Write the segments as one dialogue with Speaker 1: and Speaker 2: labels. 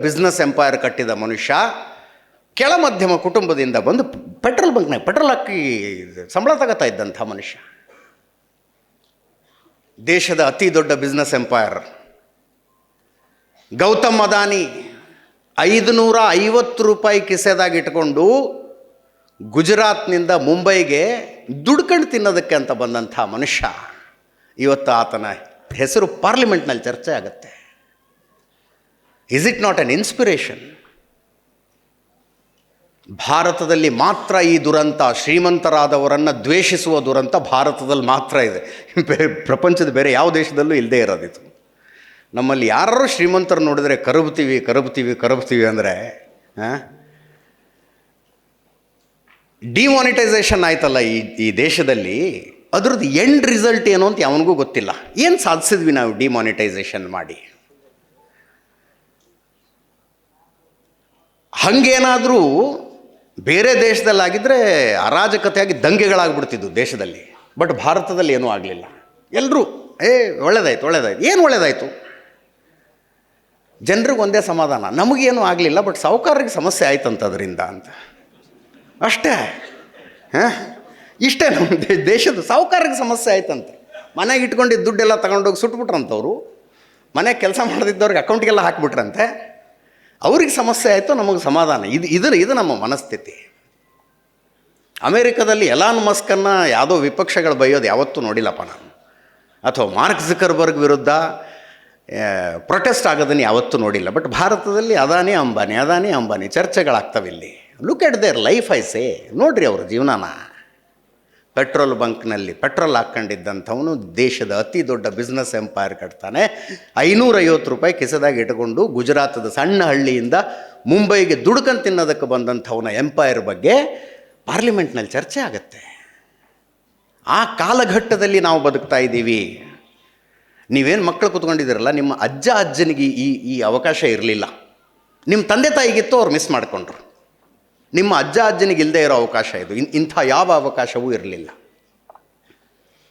Speaker 1: Business empire ಕಟ್ಟಿದ ಮನುಷ್ಯ ಕೆಳ ಮಧ್ಯಮ ಕುಟುಂಬದಿಂದ ಬಂದು ಪೆಟ್ರೋಲ್ ಬಂಕ್ನಾಗ ಪೆಟ್ರೋಲ್ ಹಾಕಿ ಸಂಬಳ ತಗೋತಾ ಇದ್ದಂಥ ಮನುಷ್ಯ. ದೇಶದ ಅತಿ ದೊಡ್ಡ ಬಿಸ್ನೆಸ್ ಎಂಪೈರ್ ಗೌತಮ್ ಅದಾನಿ ಐದುನೂರ ಐವತ್ತು ರೂಪಾಯಿ ಕಿಸೆದಾಗ ಇಟ್ಕೊಂಡು ಗುಜರಾತ್ನಿಂದ ಮುಂಬೈಗೆ ದುಡ್ಕಂಡು ತಿನ್ನೋದಕ್ಕೆ ಅಂತ ಬಂದಂಥ ಮನುಷ್ಯ. ಇವತ್ತು ಆತನ ಹೆಸರು ಪಾರ್ಲಿಮೆಂಟ್ನಲ್ಲಿ ಚರ್ಚೆ ಆಗುತ್ತೆ. Is it not an inspiration ಭಾರತದಲ್ಲಿ ಮಾತ್ರ ಈ ದುರಂತ, ಶ್ರೀಮಂತರಾದವರನ್ನು ದ್ವೇಷಿಸುವ ದುರಂತ ಭಾರತದಲ್ಲಿ ಮಾತ್ರ ಇದೆ. ಪ್ರಪಂಚದ ಬೇರೆ ಯಾವ ದೇಶದಲ್ಲೂ ಇಲ್ಲದೇ ಇರೋದಿತ್ತು. ನಮ್ಮಲ್ಲಿ ಯಾರು ಶ್ರೀಮಂತರು ನೋಡಿದರೆ ಕರಬ್ತೀವಿ ಕರುಬ್ತೀವಿ ಕರುಬ್ತೀವಿ ಅಂದರೆ ಡಿಮಾನಿಟೈಸೇಷನ್ ಆಯ್ತಲ್ಲ ಈ ಈ ದೇಶದಲ್ಲಿ. ಅದ್ರದ್ದು ಎಂಡ್ ರಿಸಲ್ಟ್ ಏನು ಅಂತ ಯಾವನಿಗೂ ಗೊತ್ತಿಲ್ಲ. ಏನು ಸಾಧಿಸಿದ್ವಿ ನಾವು ಡಿಮಾನಿಟೈಸೇಷನ್ ಮಾಡಿ? ಹಾಗೇನಾದರೂ ಬೇರೆ ದೇಶದಲ್ಲಾಗಿದ್ದರೆ ಅರಾಜಕತೆಯಾಗಿ ದಂಗೆಗಳಾಗ್ಬಿಡ್ತಿದ್ವು ದೇಶದಲ್ಲಿ. ಬಟ್ ಭಾರತದಲ್ಲಿ ಏನೂ ಆಗಲಿಲ್ಲ. ಎಲ್ಲರೂ ಏ, ಒಳ್ಳೇದಾಯ್ತು ಒಳ್ಳೇದಾಯ್ತು, ಏನು ಒಳ್ಳೇದಾಯಿತು? ಜನರಿಗೆ ಒಂದೇ ಸಮಾಧಾನ, ನಮಗೇನು ಆಗಲಿಲ್ಲ ಬಟ್ ಸಾಹುಕಾರರಿಗೆ ಸಮಸ್ಯೆ ಆಯ್ತಂತ ಅದರಿಂದ ಅಂತ. ಅಷ್ಟೇ. ಹಾಂ? ಇಷ್ಟೇ ನಮ್ಮ ದೇಶದ ಸಾಹುಕಾರರಿಗೆ ಸಮಸ್ಯೆ ಆಯ್ತಂತೆ. ಮನೆಗೆ ಇಟ್ಕೊಂಡಿದ್ದ ದುಡ್ಡೆಲ್ಲ ತಗೊಂಡೋಗಿ ಸುಟ್ಬಿಟ್ರಂತವ್ರು, ಮನೆಗೆ ಕೆಲಸ ಮಾಡದಿದ್ದವ್ರಿಗೆ ಅಕೌಂಟ್ಗೆಲ್ಲ ಹಾಕಿಬಿಟ್ರಂತೆ. ಅವ್ರಿಗೆ ಸಮಸ್ಯೆ ಆಯಿತು ನಮಗೆ ಸಮಾಧಾನ. ಇದು, ಇದರ, ಇದು ನಮ್ಮ ಮನಸ್ಥಿತಿ. ಅಮೇರಿಕದಲ್ಲಿ ಎಲಾನ್ ಮಸ್ಕನ್ನು ಯಾವುದೋ ವಿಪಕ್ಷಗಳು ಬೈಯೋದು ಯಾವತ್ತೂ ನೋಡಿಲ್ಲಪ್ಪ ನಾನು. ಅಥವಾ ಮಾರ್ಕ್ ಜಿಕರ್ಬರ್ಗ್ ವಿರುದ್ಧ ಪ್ರೊಟೆಸ್ಟ್ ಆಗೋದನ್ನು ಯಾವತ್ತೂ ನೋಡಿಲ್ಲ. ಬಟ್ ಭಾರತದಲ್ಲಿ ಅದಾನಿ ಅಂಬಾನಿ ಅದಾನಿ ಅಂಬಾನಿ, ಚರ್ಚೆಗಳಾಗ್ತವೆ ಇಲ್ಲಿ. Look at their life I say ನೋಡ್ರಿ ಅವ್ರ ಜೀವನನ. ಪೆಟ್ರೋಲ್ ಬಂಕ್ನಲ್ಲಿ ಪೆಟ್ರೋಲ್ ಹಾಕ್ಕೊಂಡಿದ್ದಂಥವನು ದೇಶದ ಅತಿ ದೊಡ್ಡ ಬಿಸ್ನೆಸ್ ಎಂಪೈರ್ ಕಟ್ತಾನೆ. ಐನೂರೈವತ್ತು ರೂಪಾಯಿ ಕೆಸದಾಗಿ ಇಟ್ಕೊಂಡು ಗುಜರಾತದ ಸಣ್ಣ ಹಳ್ಳಿಯಿಂದ ಮುಂಬೈಗೆ ದುಡ್ಕಂತ ತಿನ್ನೋದಕ್ಕೆ ಬಂದಂಥವನ ಎಂಪೈರ್ ಬಗ್ಗೆ ಪಾರ್ಲಿಮೆಂಟ್ನಲ್ಲಿ ಚರ್ಚೆ ಆಗುತ್ತೆ. ಆ ಕಾಲಘಟ್ಟದಲ್ಲಿ ನಾವು ಬದುಕ್ತಾ ಇದ್ದೀವಿ. ನೀವೇನು ಮಕ್ಕಳು ಕೂತ್ಕೊಂಡಿದ್ದೀರಲ್ಲ, ನಿಮ್ಮ ಅಜ್ಜ ಅಜ್ಜನಿಗೆ ಈ ಈ ಅವಕಾಶ ಇರಲಿಲ್ಲ. ನಿಮ್ಮ ತಂದೆ ತಾಯಿಗಿತ್ತು ಅವ್ರು ಮಿಸ್ ಮಾಡಿಕೊಂಡ್ರು. ನಿಮ್ಮ ಅಜ್ಜ ಅಜ್ಜನಿಗೆ ಇಲ್ಲದೆ ಇರೋ ಅವಕಾಶ ಇದು. ಇಂಥ ಯಾವ ಅವಕಾಶವೂ ಇರಲಿಲ್ಲ.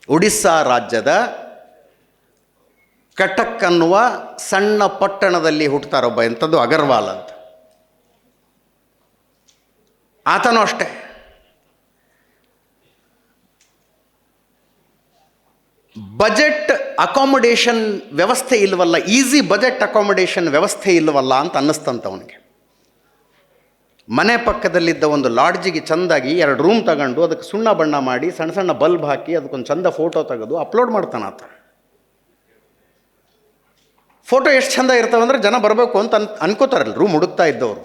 Speaker 1: ಒಡಿಸ್ಸಾ ರಾಜ್ಯದ ಕಟಕ್ ಅನ್ನುವ ಸಣ್ಣ ಪಟ್ಟಣದಲ್ಲಿ ಹುಟ್ಟುತ್ತಾರೊಬ್ಬ ಎಂಥದ್ದು ಅಗರ್ವಾಲ್ ಅಂತ. ಆತನೂ ಅಷ್ಟೇ. ಬಜೆಟ್ ಅಕಾಮಡೇಷನ್ ವ್ಯವಸ್ಥೆ ಇಲ್ಲವಲ್ಲ ಈಸಿ ಬಜೆಟ್ ಅಕಾಮಡೇಷನ್ ವ್ಯವಸ್ಥೆ ಇಲ್ಲವಲ್ಲ ಅಂತ ಅನ್ನಿಸ್ತಂತ ಅವನಿಗೆ. ಮನೆ ಪಕ್ಕದಲ್ಲಿದ್ದ ಒಂದು ಲಾಡ್ಜಿಗೆ ಚಂದಾಗಿ ಎರಡು ರೂಮ್ ತಗೊಂಡು ಅದಕ್ಕೆ ಸುಣ್ಣ ಬಣ್ಣ ಮಾಡಿ ಸಣ್ಣ ಸಣ್ಣ ಬಲ್ಬ್ ಹಾಕಿ ಅದಕ್ಕೊಂದು ಚಂದ ಫೋಟೋ ತೆಗೆದು ಅಪ್ಲೋಡ್ ಮಾಡ್ತಾನೆ ಆತ. ಫೋಟೋ ಎಷ್ಟು ಚಂದ ಇರ್ತಾವಂದ್ರೆ ಜನ ಬರಬೇಕು ಅಂತ ಅನ್ ಅನ್ಕೋತಾರಲ್ಲ ರೂಮ್ ಹುಡುಕ್ತಾ ಇದ್ದವರು.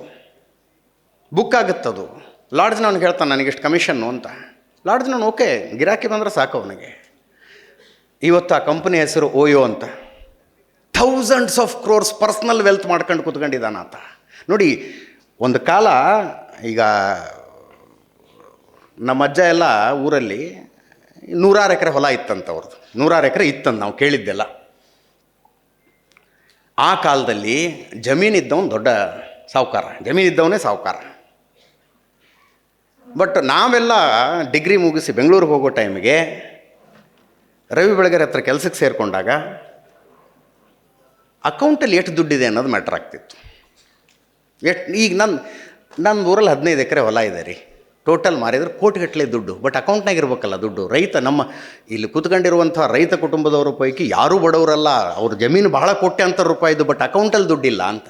Speaker 1: ಬುಕ್ ಆಗುತ್ತದು ಲಾಡ್ಜ್ ಅವ್ನಿಗೆ ಹೇಳ್ತಾನೆ, ನನಗಿಷ್ಟು ಕಮಿಷನ್ನು ಅಂತ. ಲಾಡ್ಜ್ ನಾನು ಓಕೆ, ಗಿರಾಕಿ ಬಂದರೆ ಸಾಕು ಅವನಿಗೆ. ಇವತ್ತು ಆ ಕಂಪನಿ ಹೆಸರು ಓಯೋ ಅಂತ. Thousands of crores personal wealth ಮಾಡ್ಕೊಂಡು ಕೂತ್ಕೊಂಡಿದ್ದಾನ ಆತ. ನೋಡಿ ಒಂದು ಕಾಲ ಈಗ ನಮ್ಮ ಅಜ್ಜ ಎಲ್ಲ ಊರಲ್ಲಿ ನೂರಾರು ಎಕರೆ ಹೊಲ ಇತ್ತಂತ ಅವ್ರದ್ದು. ನೂರಾರು ಎಕರೆ ಇತ್ತಂತ ನಾವು ಕೇಳಿದ್ದೆಲ್ಲ. ಆ ಕಾಲದಲ್ಲಿ ಜಮೀನಿದ್ದವನು ದೊಡ್ಡ ಸಾಹುಕಾರ. ಜಮೀನಿದ್ದವನೇ ಸಾಹುಕಾರ. ಬಟ್ ನಾವೆಲ್ಲ ಡಿಗ್ರಿ ಮುಗಿಸಿ ಬೆಂಗಳೂರಿಗೆ ಹೋಗೋ ಟೈಮಿಗೆ ರವಿ ಬೆಳಗೆರೆ ಹತ್ರ ಕೆಲಸಕ್ಕೆ ಸೇರಿಕೊಂಡಾಗ ಅಕೌಂಟಲ್ಲಿ ಎಷ್ಟು ದುಡ್ಡಿದೆ ಅನ್ನೋದು ಮ್ಯಾಟ್ರ್ ಆಗ್ತಿತ್ತು. ಎಷ್ಟು ಈಗ ನನ್ನ ನನ್ನ ಊರಲ್ಲಿ ಹದಿನೈದು ಎಕರೆ ಹೊಲ ಇದೆ ರೀ. ಟೋಟಲ್ ಮಾರಿದ್ರೆ ಕೋಟಿಗಟ್ಟಲೆ ದುಡ್ಡು. ಬಟ್ ಅಕೌಂಟ್ನಾಗ ಇರ್ಬೇಕಲ್ಲ ದುಡ್ಡು. ರೈತ ನಮ್ಮ ಇಲ್ಲಿ ಕೂತ್ಕೊಂಡಿರುವಂಥ ರೈತ ಕುಟುಂಬದವರ ಪೈಕಿ ಯಾರೂ ಬಡವರಲ್ಲ. ಅವ್ರ ಜಮೀನು ಬಹಳ ಕೋಟ್ಯಾಂತರ ರೂಪಾಯಿದು ಬಟ್ ಅಕೌಂಟಲ್ಲಿ ದುಡ್ಡಿಲ್ಲ ಅಂತ.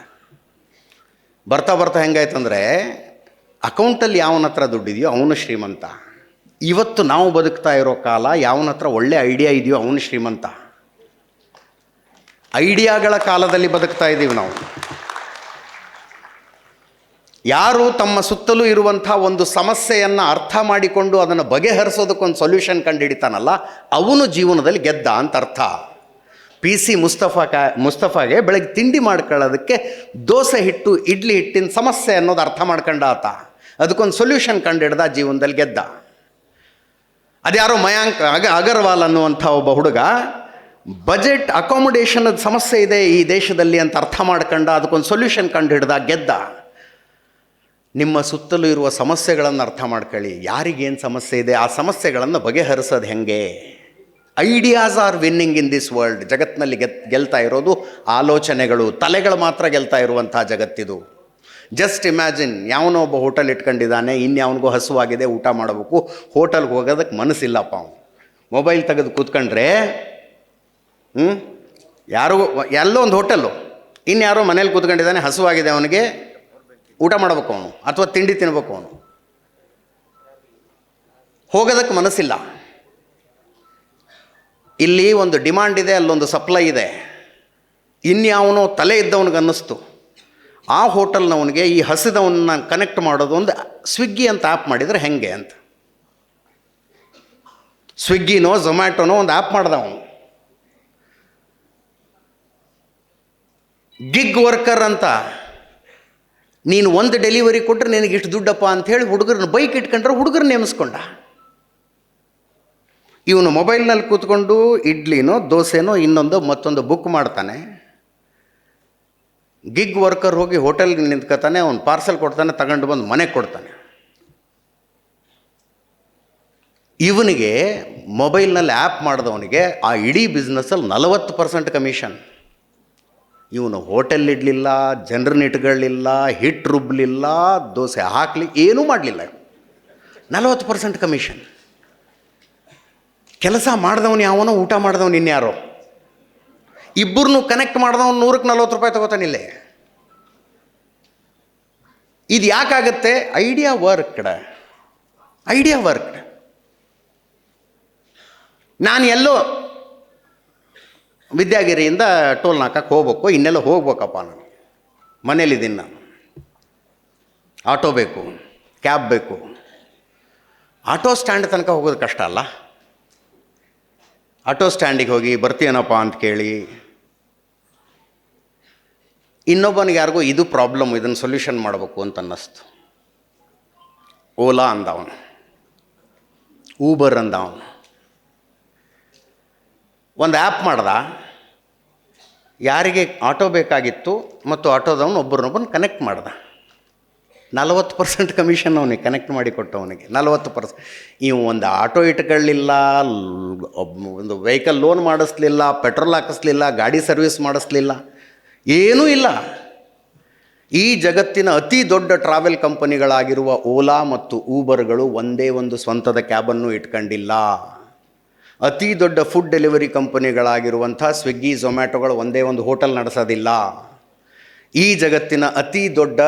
Speaker 1: ಬರ್ತಾ ಬರ್ತಾ ಹೆಂಗಾಯ್ತಂದರೆ ಅಕೌಂಟಲ್ಲಿ ಯಾವನ ಹತ್ರ ದುಡ್ಡಿದೆಯೋ ಅವನು ಶ್ರೀಮಂತ. ಇವತ್ತು ನಾವು ಬದುಕ್ತಾ ಇರೋ ಕಾಲ ಯಾವನ ಹತ್ರ ಒಳ್ಳೆ ಐಡಿಯಾ ಇದೆಯೋ ಅವನು ಶ್ರೀಮಂತ. ಐಡಿಯಾಗಳ ಕಾಲದಲ್ಲಿ ಬದುಕ್ತಾ ಇದ್ದೀವಿ ನಾವು. ಯಾರು ತಮ್ಮ ಸುತ್ತಲೂ ಇರುವಂಥ ಒಂದು ಸಮಸ್ಯೆಯನ್ನು ಅರ್ಥ ಮಾಡಿಕೊಂಡು ಅದನ್ನು ಬಗೆಹರಿಸೋದಕ್ಕೊಂದು ಸೊಲ್ಯೂಷನ್ ಕಂಡುಹಿಡಿತಾನಲ್ಲ ಅವನು ಜೀವನದಲ್ಲಿ ಗೆದ್ದ ಅಂತ ಅರ್ಥ. ಪಿ ಸಿ ಮುಸ್ತಫಾ ಕಾ ಮುಸ್ತಫಾಗೆ ಬೆಳಗ್ಗೆ ತಿಂಡಿ ಮಾಡ್ಕೊಳ್ಳೋದಕ್ಕೆ ದೋಸೆ ಹಿಟ್ಟು, ಇಡ್ಲಿ ಹಿಟ್ಟಿನ ಸಮಸ್ಯೆ ಅನ್ನೋದು ಅರ್ಥ ಮಾಡ್ಕೊಂಡ ಆತ. ಅದಕ್ಕೊಂದು ಸೊಲ್ಯೂಷನ್ ಕಂಡು ಹಿಡ್ದ ಜೀವನದಲ್ಲಿ ಗೆದ್ದ. ಅದ್ಯಾರೋ ಮಯಾಂಕ್, ಅಗ, ಅಗರ್ವಾಲ್ ಅನ್ನುವಂಥ ಒಬ್ಬ ಹುಡುಗ ಬಜೆಟ್ ಅಕಾಮಡೇಷನದ ಸಮಸ್ಯೆ ಇದೆ ಈ ದೇಶದಲ್ಲಿ ಅಂತ ಅರ್ಥ ಮಾಡ್ಕೊಂಡ, ಅದಕ್ಕೊಂದು ಸೊಲ್ಯೂಷನ್ ಕಂಡು ಹಿಡ್ದ ಗೆದ್ದ. ನಿಮ್ಮ ಸುತ್ತಲೂ ಇರುವ ಸಮಸ್ಯೆಗಳನ್ನು ಅರ್ಥ ಮಾಡ್ಕೊಳ್ಳಿ. ಯಾರಿಗೇನು ಸಮಸ್ಯೆ ಇದೆ? ಆ ಸಮಸ್ಯೆಗಳನ್ನು ಬಗೆಹರಿಸೋದು ಹೆಂಗೆ? Ideas are winning in this world ಜಗತ್ತಿನಲ್ಲಿ ಗೆತ್, ಗೆಲ್ತಾ ಇರೋದು ಆಲೋಚನೆಗಳು. ತಲೆಗಳು ಮಾತ್ರ ಗೆಲ್ತಾ ಇರುವಂಥ ಜಗತ್ತಿದು. ಜಸ್ಟ್ ಇಮ್ಯಾಜಿನ್ ಯಾವನೋ ಒಬ್ಬ ಹೋಟೆಲ್ ಇಟ್ಕೊಂಡಿದ್ದಾನೆ ಇನ್ಯಾವನಿಗೂ ಹಸುವಾಗಿದೆ, ಊಟ ಮಾಡಬೇಕು. ಹೋಟೆಲ್ಗೆ ಹೋಗೋದಕ್ಕೆ ಮನಸ್ಸಿಲ್ಲಪ್ಪ ಅವನು. ಮೊಬೈಲ್ ತೆಗೆದು ಕೂತ್ಕೊಂಡ್ರೆ ಹ್ಞೂ ಯಾರಿಗೂ, ಎಲ್ಲೋ ಒಂದು ಹೋಟೆಲ್ಲು ಇನ್ಯಾರೋ ಮನೇಲಿ ಕೂತ್ಕೊಂಡಿದ್ದಾನೆ, ಹಸುವಾಗಿದೆ ಅವನಿಗೆ. ಊಟ ಮಾಡಬೇಕು ಅವನು, ಅಥವಾ ತಿಂಡಿ ತಿನ್ಬೇಕು ಅವನು. ಹೋಗೋದಕ್ಕೆ ಮನಸ್ಸಿಲ್ಲ. ಇಲ್ಲಿ ಒಂದು ಡಿಮಾಂಡ್ ಇದೆ, ಅಲ್ಲೊಂದು ಸಪ್ಲೈ ಇದೆ. ಇನ್ಯಾವನೋ ತಲೆ ಇದ್ದವನಿಗೆ ಅನ್ನಿಸ್ತು. ಆ ಹೋಟೆಲ್ನವನಿಗೆ ಈ ಹಸಿದವನ್ನ ಕನೆಕ್ಟ್ ಮಾಡೋದು ಒಂದು ಸ್ವಿಗ್ಗಿ ಅಂತ ಆ್ಯಪ್ ಮಾಡಿದರೆ ಹೆಂಗೆ ಅಂತ. ಸ್ವಿಗ್ಗಿನೋ ಝೊಮ್ಯಾಟೋನೋ ಒಂದು ಆ್ಯಪ್ ಮಾಡ್ದ ಅವನು. ಗಿಗ್ ವರ್ಕರ್ ಅಂತ ನೀನು ಒಂದು ಡೆಲಿವರಿ ಕೊಟ್ಟರೆ ನಿನಗೆ ಇಷ್ಟು ದುಡ್ಡಪ್ಪ ಅಂಥೇಳಿ ಹುಡುಗರನ್ನ ಬೈಕ್ ಇಟ್ಕೊಂಡ್ರೆ ಹುಡುಗರು ನೇಮಿಸ್ಕೊಂಡ. ಇವನು ಮೊಬೈಲ್ನಲ್ಲಿ ಕೂತ್ಕೊಂಡು ಇಡ್ಲಿನೋ, ದೋಸೆನೋ, ಇನ್ನೊಂದು ಮತ್ತೊಂದು ಬುಕ್ ಮಾಡ್ತಾನೆ. ಗಿಗ್ ವರ್ಕರ್ ಹೋಗಿ ಹೋಟೆಲ್ಗೆ ನಿಂತ್ಕೋತಾನೆ, ಅವ್ನು ಪಾರ್ಸೆಲ್ ಕೊಡ್ತಾನೆ, ತಗೊಂಡು ಬಂದು ಮನೆಗೆ ಕೊಡ್ತಾನೆ. ಇವನಿಗೆ ಮೊಬೈಲ್ನಲ್ಲಿ ಆ್ಯಪ್ ಮಾಡಿದವನಿಗೆ ಆ ಇಡೀ ಬಿಸ್ನೆಸ್ಸಲ್ಲಿ ನಲವತ್ತು ಪರ್ಸೆಂಟ್ ಕಮಿಷನ್ ಇವನು ಹೋಟೆಲ್ ಇಡಲಿಲ್ಲ, ಜನರನ್ನ ಇಟ್ಕೊಳ್ಳಿಲ್ಲ ಹಿಟ್ ರುಬ್ಬಲಿಲ್ಲ ದೋಸೆ ಹಾಕಲಿ, ಏನೂ ಮಾಡಲಿಲ್ಲ ನಲವತ್ತು ಪರ್ಸೆಂಟ್ ಕಮಿಷನ್ ಕೆಲಸ ಮಾಡಿದವನು ಯಾವನೋ, ಊಟ ಮಾಡಿದವನು ಇನ್ಯಾರೋ. ಇಬ್ಬರನ್ನು ಕನೆಕ್ಟ್ ಮಾಡಿದವನು ನೂರಕ್ಕೆ ನಲ್ವತ್ತು ರೂಪಾಯಿ ತಗೋತಾನಿಲ್ಲೇ ಇದು ಯಾಕಾಗತ್ತೆ? ಐಡಿಯಾ ವರ್ಕ್ಡ್ ಐಡಿಯಾ ವರ್ಕ್ ನಾನು ಎಲ್ಲೋ ವಿದ್ಯಾಗಿರಿಯಿಂದ ಟೋಲ್ ನಾಕಕ್ಕೆ ಹೋಗ್ಬೇಕು, ಇನ್ನೆಲ್ಲ ಹೋಗ್ಬೇಕಪ್ಪ ನಾನು ಮನೇಲಿದ್ದೀನಿ ನಾನು. ಆಟೋ ಬೇಕು, ಕ್ಯಾಬ್ ಬೇಕು. ಆಟೋ ಸ್ಟ್ಯಾಂಡ್ ತನಕ ಹೋಗೋದು ಕಷ್ಟ ಅಲ್ಲ. ಆಟೋ ಸ್ಟ್ಯಾಂಡಿಗೆ ಹೋಗಿ ಬರ್ತೀಯನಪ್ಪ ಅಂತ ಕೇಳಿ, ಇನ್ನೊಬ್ಬನಿಗೆ ಯಾರಿಗೂ ಇದು ಪ್ರಾಬ್ಲಮ್ ಇದನ್ನು ಸೊಲ್ಯೂಷನ್ ಮಾಡಬೇಕು ಅಂತ ಅನ್ನಿಸ್ತು. ಓಲಾ ಅಂದ ಅವನು. ಊಬರ್ ಅಂದ ಅವನು. ಒಂದು ಆ್ಯಪ್ ಮಾಡ್ದ. ಯಾರಿಗೆ ಆಟೋ ಬೇಕಾಗಿತ್ತು ಮತ್ತು ಆಟೋದವನು ಒಬ್ಬರನ್ನೊಬ್ಬನ ಕನೆಕ್ಟ್ ಮಾಡ್ದ. ನಲವತ್ತು ಪರ್ಸೆಂಟ್ ಕಮಿಷನ್ ಅವನಿಗೆ ಕನೆಕ್ಟ್ ಮಾಡಿ ಕೊಟ್ಟವನಿಗೆ. ನಲವತ್ತು ಪರ್ಸೆಂಟ್ ಇವು ಒಂದು ಆಟೋ ಇಟ್ಕೊಳ್ಳಿಲ್ಲ ಒಂದು ವೆಹಿಕಲ್ ಲೋನ್ ಮಾಡಿಸ್ಲಿಲ್ಲ ಪೆಟ್ರೋಲ್ ಹಾಕಿಸ್ಲಿಲ್ಲ, ಗಾಡಿ ಸರ್ವಿಸ್ ಮಾಡಿಸ್ಲಿಲ್ಲ. ಏನೂ ಇಲ್ಲ. ಈ ಜಗತ್ತಿನ ಅತಿ ದೊಡ್ಡ ಟ್ರಾವೆಲ್ ಕಂಪನಿಗಳಾಗಿರುವ ಓಲಾ ಮತ್ತು ಊಬರ್ಗಳು ಒಂದೇ ಒಂದು ಸ್ವಂತದ ಕ್ಯಾಬನ್ನು ಇಟ್ಕೊಂಡಿಲ್ಲ. ಅತಿ ದೊಡ್ಡ ಫುಡ್ ಡೆಲಿವರಿ ಕಂಪನಿಗಳಾಗಿರುವಂಥ ಸ್ವಿಗ್ಗಿ ಝೊಮ್ಯಾಟೊಗಳು ಒಂದೇ ಒಂದು ಹೋಟೆಲ್ ನಡೆಸೋದಿಲ್ಲ. ಈ ಜಗತ್ತಿನ ಅತಿ ದೊಡ್ಡ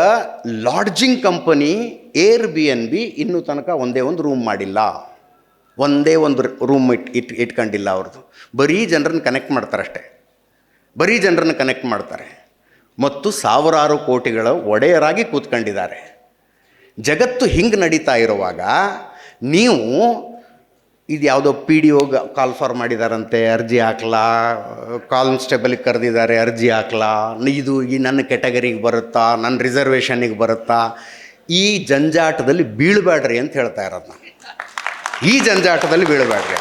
Speaker 1: lodging company air B N B ಇನ್ನೂ ತನಕ ಒಂದೇ ಒಂದು ರೂಮ್ ಮಾಡಿಲ್ಲ. ಒಂದೇ ಒಂದು ರೂಮ್ ಇಟ್ ಇಟ್, ಇಟ್ಕೊಂಡಿಲ್ಲ ಅವ್ರದ್ದು. ಬರೀ ಜನರನ್ನು ಕನೆಕ್ಟ್ ಮಾಡ್ತಾರೆ ಅಷ್ಟೇ ಬರೀ ಜನರನ್ನ ಕನೆಕ್ಟ್ ಮಾಡ್ತಾರೆ. ಮತ್ತು ಸಾವಿರಾರು ಕೋಟಿಗಳ ಒಡೆಯರಾಗಿ ಕೂತ್ಕೊಂಡಿದ್ದಾರೆ. ಜಗತ್ತು ಹಿಂಗೆ ನಡೀತಾ ಇರುವಾಗ ನೀವು ಇದು ಯಾವುದೋ ಪಿ ಡಿ ಒಗೆ ಕಾಲ್ ಫಾರ್ ಮಾಡಿದಾರಂತೆ, ಅರ್ಜಿ ಹಾಕ್ಲಾ ಕಾನ್ಸ್ಟೇಬಲಿಗೆ ಕರೆದಿದ್ದಾರೆ, ಅರ್ಜಿ ಹಾಕ್ಲಾ, ಇದು ಈ ನನ್ನ ಕೆಟಗರಿಗೆ ಬರುತ್ತಾ, ನನ್ನ ರಿಸರ್ವೇಷನಿಗೆ ಬರುತ್ತಾ, ಈ ಜಂಜಾಟದಲ್ಲಿ ಬೀಳಬೇಡ್ರಿ ಅಂತ ಹೇಳ್ತಾ ಇರೋದು ನಾನು ಈ ಜಂಜಾಟದಲ್ಲಿ ಬೀಳಬೇಡ್ರಿ